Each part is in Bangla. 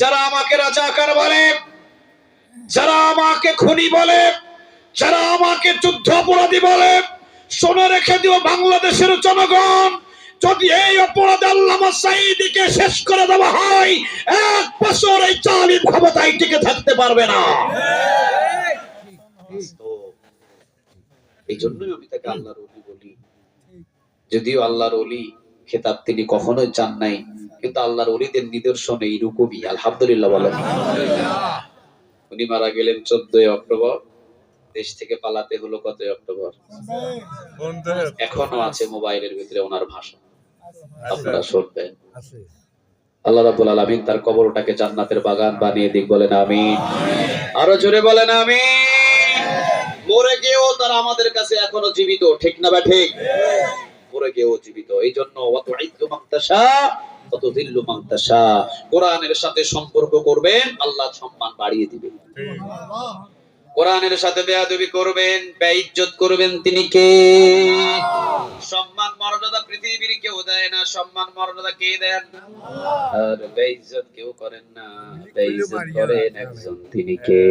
যারা আমাকে রাজাকার বলে, যারা আমাকে খুনি বলে, যারা আমাকে যুদ্ধ অপরাধী বলে, শুনে রেখে দিও বাংলাদেশের জনগণ, যদি এই অপরাধ আল্লামা সাইদিকে শেষ করে দেওয়া হয়, এক বছর এই চালিম ক্ষমতায় টিকে থাকতে পারবে না। এই জন্যই আমি তাকে আল্লাহর অলি বলি। যদিও আল্লাহর অলি খেতাব তিনি কখনোই চান নাই। কিন্তু আল্লাহর অলিদের নিদর্শন এইরকমই আলহামদুলিল্লাহ বলেন। উনি মারা গেলেন চোদ্দই অক্টোবর দেশ থেকে পালাতে হলো কতই অক্টোবর? এখনও আছে মোবাইলের ভিতরে ওনার ভাষা আপনারা শুনবেন। আল্লাহ রাব্বুল আলামিন তার কবরটাকে জান্নাতের বাগান বানিয়ে দিক বলেন আমিন। আরও জোরে বলেন আমিন। মরে গিয়েও তারা আমাদের কাছে এখনও জীবিত ঠিক না বা ঠিক? মরে গিয়েও জীবিত। এই জন্য অত সাথে সম্পর্ক করবেন আল্লাহ সম্মান বাড়িয়ে সাথে করবেন তিনি কে? সম্মান পৃথিবীর কেউ দেয় আর কেউ করেন না। করেন একজন তিনি কে?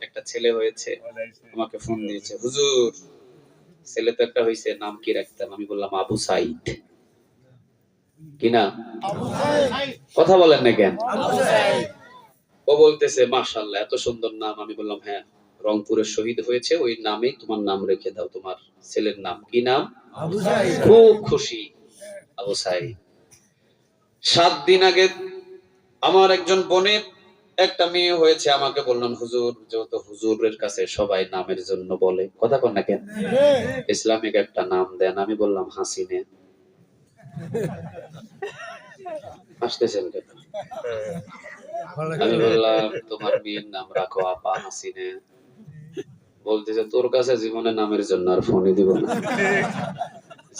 একটা ছেলে হয়েছে, আমাকে ফোন দিয়েছে, হুজুর, ছেলে তো একটা হয়েছে নাম কি রাখতাম? আমি বললাম, আবু সাইদ। কি না কথা বলেন না কেন? ও বলতেছে মাশাল্লাহ এত সুন্দর নাম। আমি বললাম হ্যাঁ রংপুরের শহীদ হয়েছে ওই নামে তোমার নাম রেখে দাও তোমার ছেলের নাম। কি নাম? খুব খুশি আবু সাইদ। সাত দিন আগে আমার একজন বোনের একটা মেয়ে হয়েছে আমাকে বললাম হুজুর যেহেতু হুজুরের কাছে সবাই নামের জন্য বলে কথা কন না কেন? ইসলামিক একটা নাম দেন আমি বললাম হাসিনে। হাসতেছেন কেন? আমি বললাম, তোমার মেয়ের নাম রাখো আপা হাসিনে। বলতেছে, তোর কাছে জীবনে নামের জন্য আর ফোনই দিব না।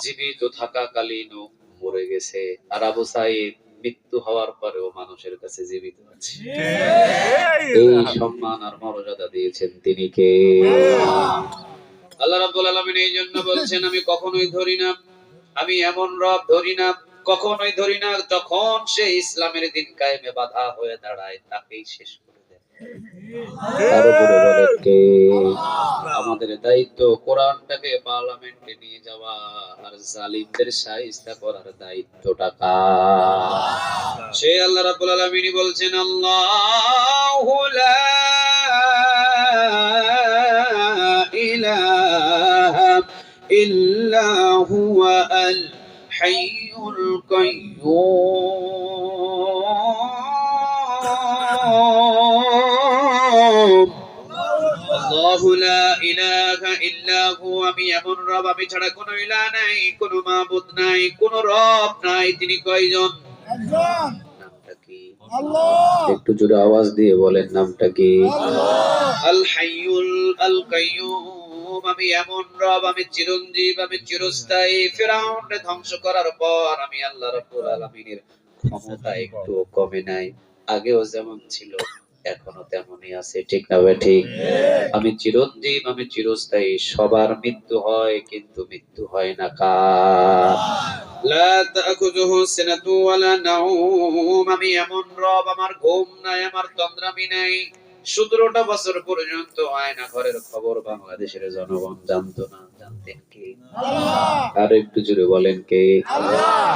জীবিত থাকাকালীন মরে গেছে। আর আবু সাইদ মৃত্যু হওয়ার পরেও মানুষের কাছে জীবিত আছে। এই সম্মান আর মর্যাদা দিয়েছেন তিনি কে? আল্লাহ রাব্বুল আলামিন এই জন্য বলছেন, আমি কখনোই ধরি না। আমি এমন রব ধরি না কখনোই ধরি না যখন সে ইসলামের দিন কায়েমে বাধা হয়ে দাঁড়ায় তাকেই শেষ করে দেয়। আমাদের দায়িত্ব কোরআনটাকে পার্লামেন্টে নিয়ে যাওয়া আর জালিমদের সাহিস্তা করার দায়িত্বটা কার? সে আল্লাহ রাব্বুল আলামিন বলছেন আল্লাহু লা ইলাহা আল হাইয়ুল কাইয়্যুম আল্লাহু লা ইলাহা ইল্লা হু আমি এমন রব আমি ছাড়া কোনো ইলাহ নাই কোনো মাবুদ নাই কোনো রব নাই তিনি কয়জন? নামটা কি? একটু জোরে আওয়াজ দিয়ে বলেন নামটা কি? আল হাইয়ুল আল কাইয়ুম আমি এমন রব, আমি চিরঞ্জীব, আমি চিরস্থায়ী। ফেরাউনকে ধ্বংস করার পর আমি আল্লাহ রাব্বুল আলামিনের ক্ষমতা একটু কমে নাই। আগেও যেমন ছিল, এখনও তেমনই আছে, ঠিক না ঠিক? আমি চিরঞ্জীব, আমি চিরস্থায়ী, সবার মৃত্যু হয় কিন্তু মৃত্যু হয় না কার? লা তাখুযুহু সিনাতু ওয়ালা নাউম, আমি এমন রব, আমার ঘুম নাই, আমার তন্দ্রামি নাই। সতেরোটা বছর পর্যন্ত আয়না ঘরের খবর বাংলাদেশের জনগণ জানতো না। জানতেন কে? আর একটু জুড়ে বলেন কে?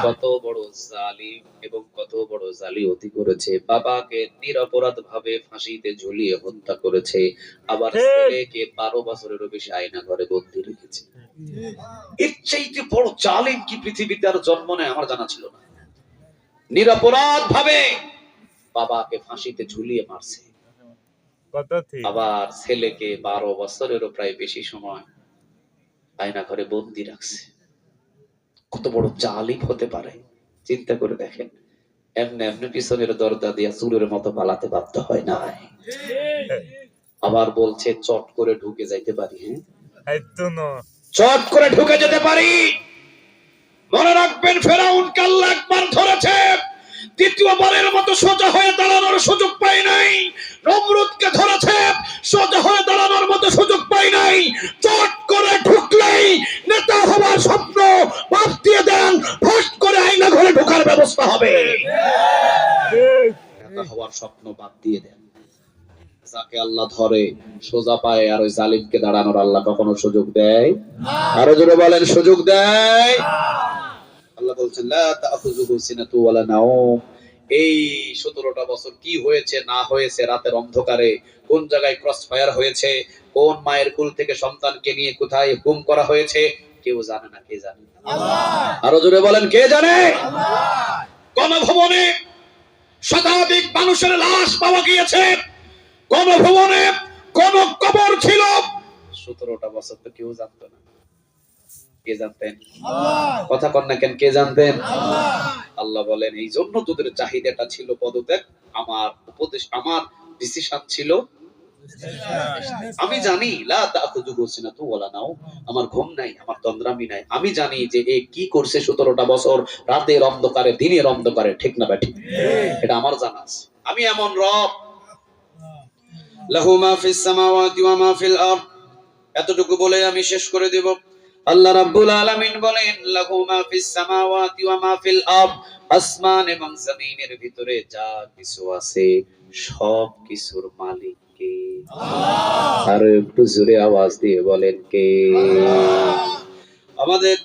কত বড় জালিম এবং কত বড় জালিয়াতি করেছে। বাবাকে নিরপরাধ ভাবে ফাঁসিতে ঝুলিয়ে হত্যা করেছে। আবার ছেলেকে বারো বছরেরও বেশি আয়না ঘরে বন্দি রেখেছে। এর চাইতে বড় জালিম কি পৃথিবীতে আর জন্ম নেয় আমার জানা ছিল না। নিরপরাধ ভাবে বাবাকে ফাঁসিতে ঝুলিয়ে মারছে। আবার ছেলেকে বারো বছরেরও প্রায় বেশি সময় আয়না ঘরে বন্দি রাখছে। কত বড় জালিম হতে পারে চিন্তা করে দেখেন। এমনি এমনি পিছনের দরজা দিয়া চুরের মতো পালাতে বাধ্য হয় না আবার বলছে চট করে ঢুকে যাইতে পারি হ্যাঁ? চট করে ঢুকে যেতে পারি। মনে রাখবেন ফেরাউন কাল্লা একবার ধরেছে। দ্বিতীয়বারের মতো সোজা হয়ে দাঁড়ানোর সুযোগ পাই নাই। নমরুদকে ধরেছে, সোজা হয়ে দাঁড়ানোর মতো সুযোগ পাই নাই। চট করে ঢুকলেই নেতা হওয়ার স্বপ্ন বাদ দিয়ে দেন, ফট করে আইনা ঘরে ঢোকার ব্যবস্থা হবে। নেতা হওয়ার স্বপ্ন বাদ দিয়ে দেন। যাকে আল্লাহ ধরে, সোজা পায় আর ওই জালিমকে দাঁড়ানোর আল্লাহ কখনো সুযোগ দেয়? আরও জোরে বলেন, সুযোগ দেয়? আল্লাহ বলছেন এই সতেরোটা বছর কি হয়েছে না হয়েছে রাতের অন্ধকারে কোন জায়গায় ক্রস ফায়ার হয়েছে কোন মায়ের কুল থেকে সন্তানকে নিয়ে কোথায় হুম করা হয়েছে কেউ জানে না কে জানে আরও জোরে বলেন কে জানে? গণভবনে শতাধিক মানুষের লাশ পাওয়া গিয়েছে। গণভবনে কোন কবর ছিল। সতেরোটা বছর তো কেউ জানতো না। কে জানতেন? কথা কন না কেন কে জানতেন? আল্লাহ। বলেন এই জন্য তোদের চাহিদাটা ছিল পদত্যাগ আমার উপদেশ আমার ডিসিশন ছিল আমি জানি লা তাখুযুহু ওয়ালা নাও আমার ঘুম নাই আমার তন্দ্রামি নাই। আমি জানি যে এ কি করছে সতেরোটা বছর রাতের অন্ধকারে দিনের অন্ধকারে ঠিক না ব্যাঠিক? এটা আমার জানা আছে। আমি এমন রব। লাহু মা ফিস সামাওয়াতি ওয়া মা ফিল আরদ। এতটুকু বলে আমি শেষ করে দেব। আল্লাহ রাব্বুল আলামিন বলেন লাহু মা ফিস সামাওয়াতি ওয়া মা ফিল আরদ আসমান এবং জমিনের ভিতরে যা কিছু আছে সব কিছুর মালিক কে? আর একটু জোরে আওয়াজ দিয়ে বলেন কে? আমাদের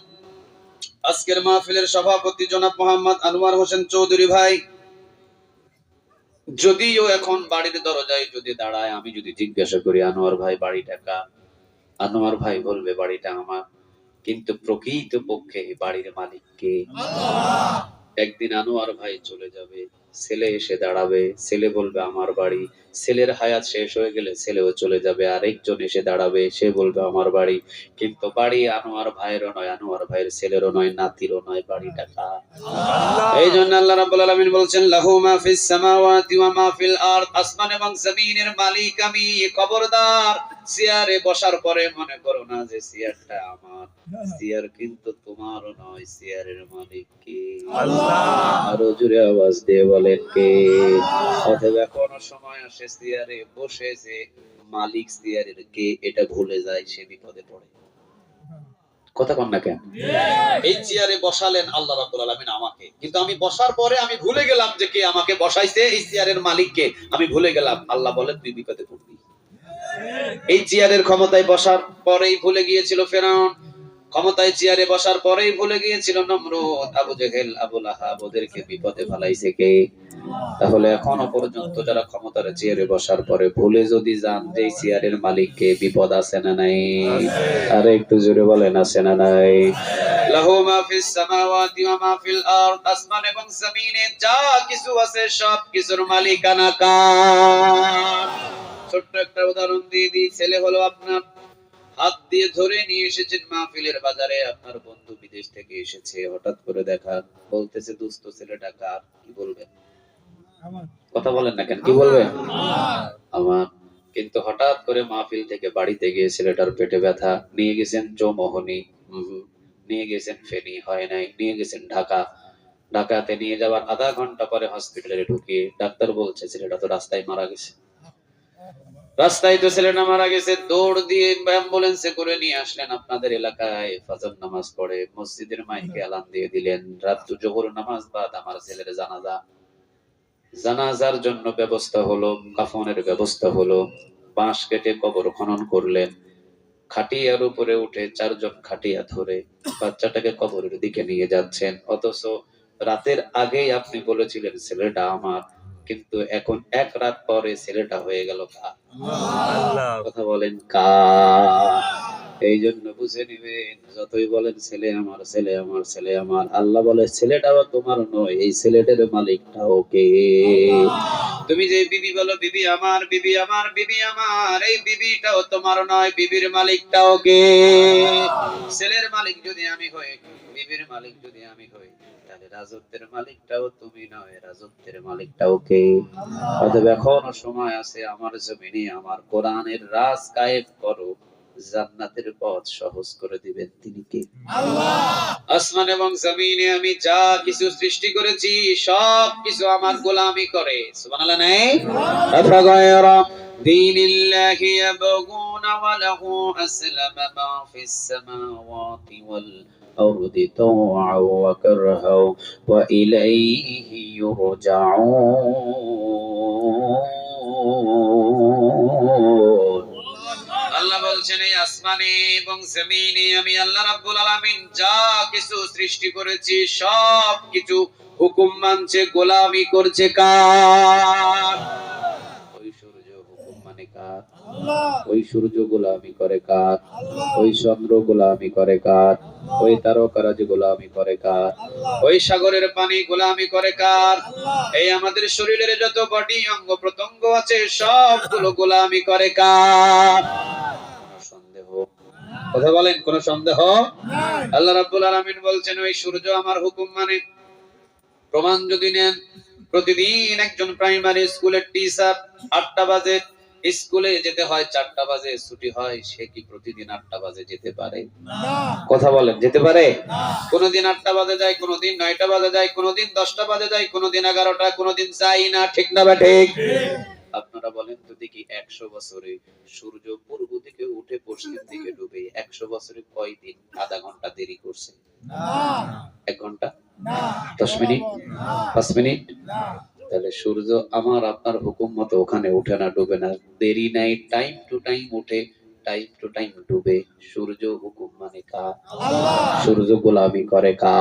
আজকের মাহফিলের সভাপতি জনাব মোহাম্মদ আনোয়ার হোসেন চৌধুরী ভাই যদিও এখন বাড়ির দরজায় যদি দাঁড়ায় আমি যদি জিজ্ঞাসা করি আনোয়ার ভাই বাড়িটা কার? আনোয়ার ভাই বলবে বাড়িটা আমার। কিন্তু প্রকৃত পক্ষে বাড়ির মালিক কে? একদিন আনোয়ার ভাই চলে যাবে ছেলে এসে দাঁড়াবে ছেলে বলবে আমার বাড়ি। ছেলের হায়াত শেষ হয়ে গেলে ছেলেও চলে যাবে আরেকজন এসে দাঁড়াবে সে বলবে আমার বাড়ি। কিন্তু বাড়ি আনোয়ার ভাইয়েরও নয় আনোয়ার ভাইয়ের ছেলেরও নয় নাতিরও নয় বাড়িটা কার? এই জন্য আল্লাহ রাব্বুল আলামিন বলছেন লাহু মা ফিস সামাওয়াতি ওয়া মা ফিল আরদ আসমান এবং জমিনের মালিক আমি খবরদার। চেয়ারে বসার পরে মনে করো না যে চেয়ারটা আমার। চেয়ার কিন্তু তোমারও নয় চেয়ারের মালিক কে আরও জোরে আওয়াজ দিয়ে বলেন কে? অথবা এখনও সময় আসে চেয়ারে বসে যে মালিক চেয়ারের কে এটা ভুলে যায় সে বিপদে পড়ে। কথা কন না কেন? এই চেয়ারে বসালেন আল্লাহ রাব্বুল আলামিন আমাকে। কিন্তু আমি বসার পরে আমি ভুলে গেলাম যে কে আমাকে বসাইছে এই চেয়ারের মালিককে। আমি ভুলে গেলাম। আল্লাহ বলেন তুই বিপদে পড়বি। এই চেয়ারের ক্ষমতায় বসার পরেই ভুলে গিয়েছিল ফেরাউন। ক্ষমতায় চেয়ারে বসার পরেই ভুলে গিয়েছিল নমরুদ। আবু জেহেল, আবু লাহাব ওদেরকে বিপদে ফেলাইছে কে? তাহলে এখনও পর্যন্ত যারা ক্ষমতার চেয়ারে বসার পরে ভুলে যদি যান যে চেয়ারের মালিককে বিপদ আছে না নাই? আরে একটু জোরে বলেন, আছে না নাই? লাহু মা ফিস সামাওয়াতি ওয়া মা ফিল আরদ, আসমান এবং জমিনে যা কিছু আছে সব কিছুর মালিকানা কার? ছোট্ট একটা উদাহরণ দিয়ে দিই। ছেলে হলো আপনার। হাত দিয়ে ধরে নিয়ে এসেছেন মাহফিলের বাজারে। আপনার বন্ধু বিদেশ থেকে এসেছে। হঠাৎ করে দেখা বলতেছে দুস্থ ছেলেটা কার? কি বলবেন? কথা বলেন না কেন? কি বলবেন? আমার। কিন্তু হঠাৎ করে মাহফিল থেকে বাড়িতে গিয়ে ছেলেটার পেটে ব্যথা। নিয়ে গেছেন চৌমোহনী। নিয়ে গেছেন ফেনী। হয় নাই। নিয়ে গেছেন ঢাকা। ঢাকাতে নিয়ে যাওয়ার আধা ঘণ্টা পরে হসপিটালে ঢুকিয়ে ডাক্তার বলছে ছেলেটা তো রাস্তায় মারা গেছে। রাস্তায় তো ছেলেটা মারা গেছে দৌড় দিয়ে অ্যাম্বুলেন্সে করে নিয়ে আসলেন আপনাদের এলাকায়। ফজর নামাজ পড়ে মসজিদের মাইকে আলান দিয়ে দিলেন। রাত জোহর নামাজ বাদ আমার ছেলের জানাজা। জানাজার জন্য ব্যবস্থা হলো কাফনের ব্যবস্থা হলো। বাঁশ কেটে কবর খনন করলেন। খাটিয়ার উপরে উঠে চারজন খাটিয়া ধরে বাচ্চাটাকে কবরের দিকে নিয়ে যাচ্ছেন। অথচ রাতের আগেই আপনি বলেছিলেন ছেলেটা আমার কিন্তু এখন এক রাত পরে ছেলেটা হয়ে গেল কার কথা বলেন কার এই জন্য বুঝে নিবেন যতই বলেন ছেলে আমার ছেলে আমার ছেলে আমার। আল্লাহ বলে ছেলেটাও তোমার নয় এই ছেলেটার মালিকটাও কে? তুমি যে বিবি বলো বিবি আমার বিবি আমার বিবি আমার এই বিবিটাও তোমার নয় বিবির মালিকটাও কে? ছেলের মালিক যদি আমি হই বিবির মালিক যদি আমি হই রাজত্বের মালিকটাও তুমি নয় রাজত্বের মালিকটাও কে? অতএব এখনও সময় আছে আমার জমিনে আমার কোরআনের রাজ কায়েব করো জান্নাতের পথ সহজ করে দিবেন তিনি কে? আসমান এবং জমিনে আমি যা কিছু সৃষ্টি করেছি সব কিছু আমার গোলামি করে। সুবহানাল্লাহ নাই? আফাগায়রা দীনিল্লাহি ইয়াবগুনা ওয়া লাহু আসলামা মা ফিস সামাওয়াতি ওয়াল والأرض طوعا وكرها وإليه يرجعون আল্লাহ বলছেন এই আসমানে এবং জমিনে আমি আল্লাহ রাব্বুল আলামিন যা কিছু সৃষ্টি করেছি সব কিছু হুকুম মানছে গোলামি করছে কার ওই সূর্য গোলামি করে কার? ওই চন্দ্র গোলামি করে কার? ওই তারকারাজ গোলামি করে কার? ওই সাগরের পানি গোলামি করে কার? এই আমাদের শরীরের যত বডি অঙ্গ প্রত্যঙ্গ আছে সবগুলো গোলামি করে কার? সন্দেহ? কথা বলেন কোন সন্দেহ? আল্লাহ রাব্বুল আলামিন বলছেন ওই সূর্য আমার হুকুম মানে প্রমাণ যদি নেন প্রতিদিন একজন প্রাইমারি স্কুলের টিচার আটটা বাজে স্কুলে যেতে হয় চারটা বাজে ছুটি হয় সে কি প্রতিদিন আটটা বাজে যেতে পারে? কথা বলেন যেতে পারে? কোনদিন আটটা বাজে যায় কোনদিন নয়টা বাজে যায় কোনদিন দশটা বাজে যায় কোনদিন এগারোটা কোনদিন চাই না ঠিক না বা ঠিক? আপনারা বলেন তো দেখি একশো বছরে সূর্য পূর্ব দিকে উঠে পশ্চিম দিকে ডুবে একশো বছরে কয় দিন আধা ঘণ্টা দেরি করছে? এক ঘণ্টা? দশ মিনিট? পাঁচ মিনিট? তাহলে সূর্য আমার আপনার হুকুম মতো ওখানে উঠে না ডুবে না। দেরি নাই টাইম টু টাইম উঠে টাইম টু টাইম ডুবে। সূর্য হুকুম মানে কা সূর্য গোলামি করে কা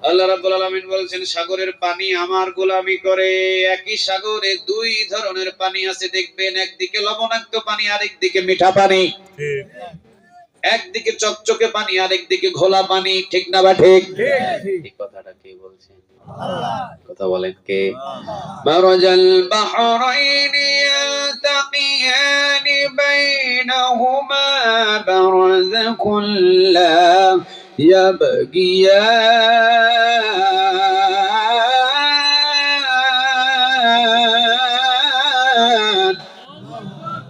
আল্লাহ! রাব্বুল আলামিন বলছেন সাগরের পানি আমার গোলামি করে। একই সাগরে দুই ধরনের পানি আছে দেখবেন একদিকে লবণাক্ত পানি আরেকদিকে মিঠা পানি। একদিকে চকচকে পানি আরেকদিকে ঘোলা পানি ঠিক না বা ঠিক এই কথাটা কে বলছেন কথা বলেন কে মারাজাল বাহরাইন يلتقيان بينهما برزخ لا يبغيان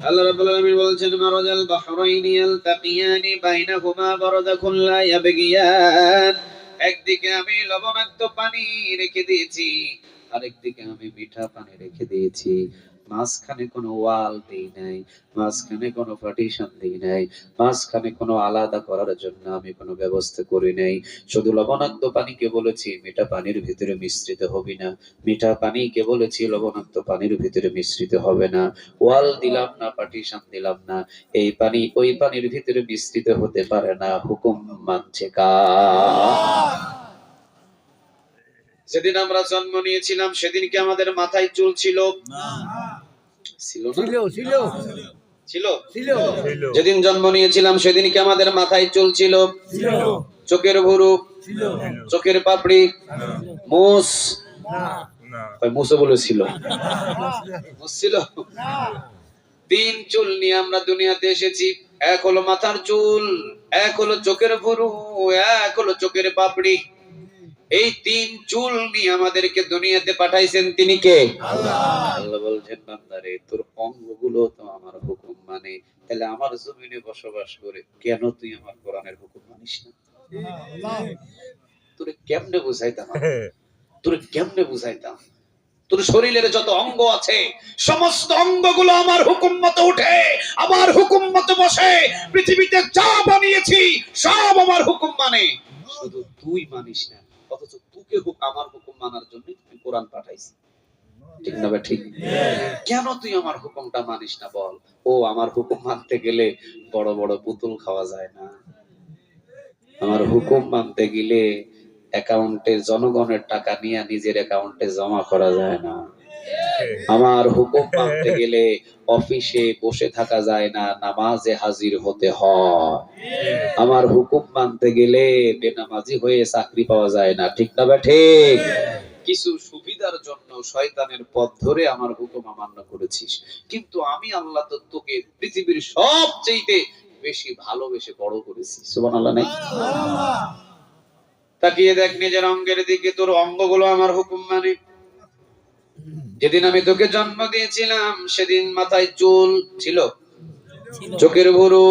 আল্লাহ রাব্বুল আলামিন বলছেন, মারাজাল বাহরাইন ইয়ালতাকিয়ানি বাইনাহুমা একদিকে আমি লবণাক্ত পানি রেখে দিয়েছি, আরেকদিকে আমি মিঠা পানি রেখে দিয়েছি। মাঝখানে কোনো ওয়াল দিই নাই, মাঝখানে কোনো পার্টিশন দিই নাই, মাঝখানে কোনো আলাদা করার জন্য আমি কোনো ব্যবস্থা করি নাই। শুধু লবণাক্ত পানিকে বলেছি, মিঠা পানির ভিতরে মিশ্রিত হবি না। মিঠা পানিকে বলেছি, লবণাক্ত পানির ভিতরে মিশ্রিত হবে না। ওয়াল দিলাম না পার্টিশন দিলাম না। এই পানি ওই পানির ভিতরে মিশ্রিত হতে পারে না, হুকুম মানছে কা। যেদিন আমরা জন্ম নিয়েছিলাম সেদিন কি আমাদের মাথায় চুল ছিল। না। ছিল ছিল ছিল। ছিল? যেদিন জন্ম নিয়েছিলাম সেদিন কি আমাদের মাথায় চুল ছিল? ছিল। চোখের ভুরু চোখের পাপড়ি মোষ মোষও বলেছিল ছিল। তিন চুল নিয়ে আমরা দুনিয়াতে এসেছি। এক হলো মাথার চুল এক হলো চোখের ভুরু এক হলো চোখের পাপড়ি। এই তিন চুল নিয়ে আমাদেরকে দুনিয়াতে পাঠাইছেন তিনি কে? আল্লাহ। বলছেন বান্দারে তোর অঙ্গগুলো তো আমার হুকুম মানে। তাহলে আমার জমিনে বসবাস করে কেন তুই আমার কোরআনের হুকুম মানিস না? তোরে কেমনে বুঝাইতাম? তোরে কেমনে বুঝাইতাম? তোর শরীরের যত অঙ্গ আছে সমস্ত অঙ্গগুলো আমার হুকুম মতো উঠে আমার হুকুম মতো বসে। পৃথিবীতে যা বানিয়েছি সব আমার হুকুম মানে। শুধু তুই মানিস না হুক- আমার হুকুম মানার জন্য আমি কোরআন পাঠাইছি। ঠিক না ঠিক? কেন তুই আমার হুকুমটা মানিস না বল? ও, আমার হুকুম মানতে গেলে বড় বড় পুতুল খাওয়া যায় না। আমার হুকুম মানতে গেলে অ্যাকাউন্টে জনগণের টাকা নিয়ে নিজের অ্যাকাউন্টে জমা করা যায় না। আমার হুকুম মানতে গেলে অফিসে বসে থাকা যায় না নামাজে হাজির হতে হয়। আমার হুকুম মানতে গেলে বেনামাজি হয়ে চাকরি পাওয়া যায় না ঠিক না বা ঠিক কিছু সুবিধার জন্য শয়তানের পথ ধরে আমার হুকুম অমান্য করেছিস। কিন্তু আমি আল্লাহ তো তোকে পৃথিবীর সবচেয়ে বেশি ভালোবেসে বড় করেছি। সুবহানাল্লাহ নাই? তাকিয়ে দেখ নিজের অঙ্গের দিকে তোর অঙ্গগুলো আমার হুকুম মানে যেদিন আমি তোকে জন্ম দিয়েছিলাম সেদিন মাথায় চুল ছিল। চোখের ভুরু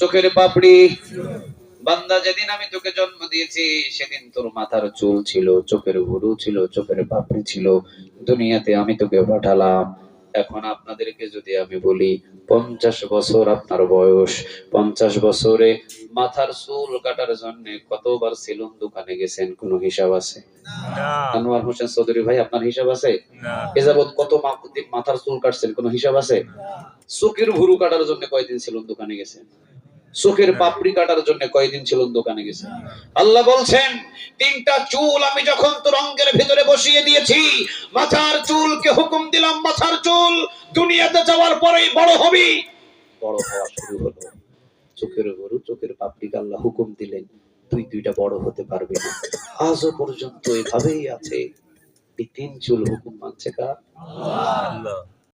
চোখের পাপড়ি। বান্দা যেদিন আমি তোকে জন্ম দিয়েছি সেদিন তোর মাথার চুল ছিল চোখের ভুরু ছিল চোখের পাপড়ি ছিল। দুনিয়াতে আমি তোকে পাঠালাম। এখন আপনাদেরকে যদি আমি বলি পঞ্চাশ বছর আপনার বয়স। পঞ্চাশ বছরে মাথার চুল কাটার জন্য কতবার সেলুন দোকানে গেছেন? কোনো হিসাব আছে? আনোয়ার হোসেন চৌধুরী ভাই আপনার হিসাব আছে? এজাবৎ কত মাথার চুল কাটছেন? কোনো হিসাব আছে? চোখের ভুরু কাটার জন্য কয়দিন সেলুন দোকানে গেছেন? চোখের পাপড়ি কাটার জন্য কয়দিন সেলুন দোকানে গেছেন আল্লাহ বলছেন, তিনটা চুল আমি যখন তোর অঙ্গের ভিতরে বসিয়ে দিয়েছি, মাথার চুলকে হুকুম দিলাম, মাথার চুল দুনিয়াতে যাওয়ার পরেই বড় হবি। বড় হওয়া শুরু হলো। চোখের গরু, চোখের পাপড়িকে আল্লাহ হুকুম দিলেন, তুই দুইটা বড় হতে পারবি না। আজও পর্যন্ত এভাবেই আছে। এই তিন চুল হুকুম মানছে কার? আল্লাহ।